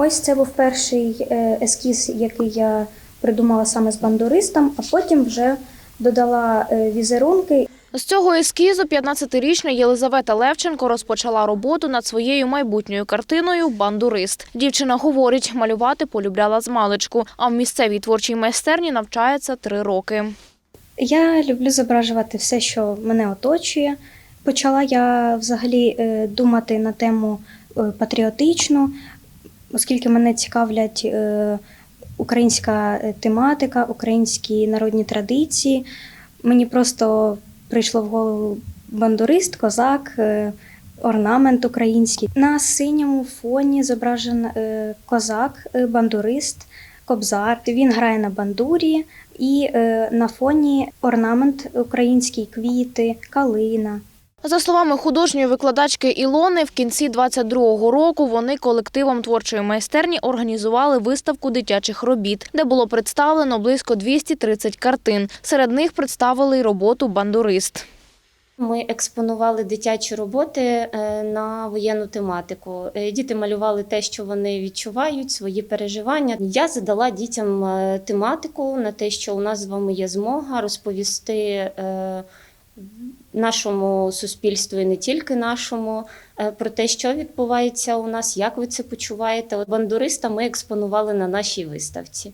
Ось це був перший е, ескіз, який я придумала саме з бандуристом, а потім вже додала е, візерунки. З цього ескізу 15-річна Єлизавета Левченко розпочала роботу над своєю майбутньою картиною Бандурист. Дівчина говорить, малювати полюбляла з маличку, а в місцевій творчій майстерні навчається три роки. Я люблю зображувати все, що мене оточує. Почала я взагалі е, думати на тему патріотичну, оскільки мене цікавлять е, українська е, тематика, українські народні традиції. Мені просто прийшло в голову бандурист, козак, е, орнамент український. На синьому фоні зображен козак, бандурист, кобзар. Він грає на бандурі, і на фоні орнамент український, квіти, калина. За словами художньої викладачки Ілони, в кінці 22-го року вони колективом творчої майстерні організували виставку дитячих робіт, де було представлено близько 230 картин. Серед них представили й роботу Бандурист. Ми експонували дитячі роботи е, на воєнну тематику. Е, Діти малювали те, що вони відчувають, свої переживання. Я задала дітям е, тематику на те, що у нас з вами є змога розповісти нашому суспільству і не тільки нашому е, про те, що відбувається у нас, як ви це почуваєте. Бандуриста ми експонували на нашій виставці.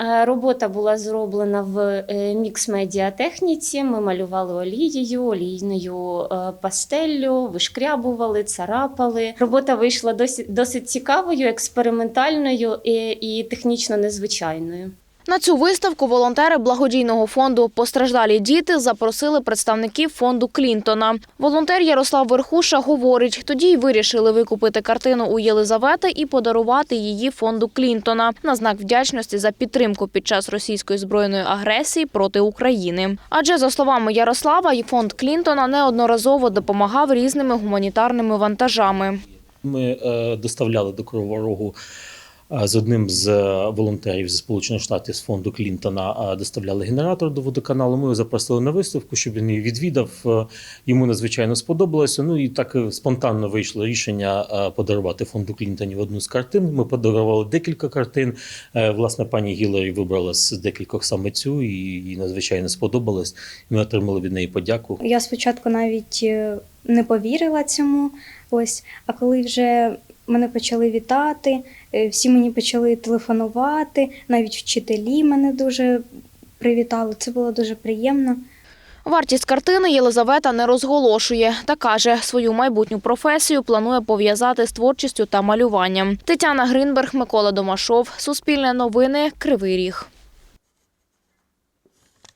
Е, Робота була зроблена в мікс-медіатехніці. Ми малювали олією, олійною е, пастеллю, вишкрябували, царапали. Робота вийшла досить, досить цікавою, експериментальною і, і технічно незвичайною. На цю виставку волонтери благодійного фонду Постраждалі діти запросили представників фонду Клінтона. Волонтер Ярослав Верхуша говорить, тоді й вирішили викупити картину у Єлизавети і подарувати її фонду Клінтона на знак вдячності за підтримку під час російської збройної агресії проти України. Адже за словами Ярослава, і фонд Клінтона неодноразово допомагав різними гуманітарними вантажами. Ми е, доставляли до Кривого Рогу з одним з е, волонтерів зі Сполучених Штатів з фонду Клінтона доставляли генератор до водоканалу. Ми його запросили на виставку, щоб він її відвідав. Е, Йому надзвичайно сподобалося. Ну і так е, спонтанно вийшло рішення подарувати фонду Клінтонів одну з картин. Ми подарували декілька картин. Власне, пані Гіларі вибрала з декількох саме цю, і їй надзвичайно сподобалось. Ми отримали від неї подяку. Я спочатку навіть не повірила цьому. Ось, а коли вже мене почали вітати, е, всі мені почали телефонувати, навіть вчителі мене дуже привітали. Це було дуже приємно. Вартість картини Єлизавета не розголошує та каже, свою майбутню професію планує пов'язати з творчістю та малюванням. Тетяна Гринберг, Микола Домашов, Суспільне новини, Кривий Ріг.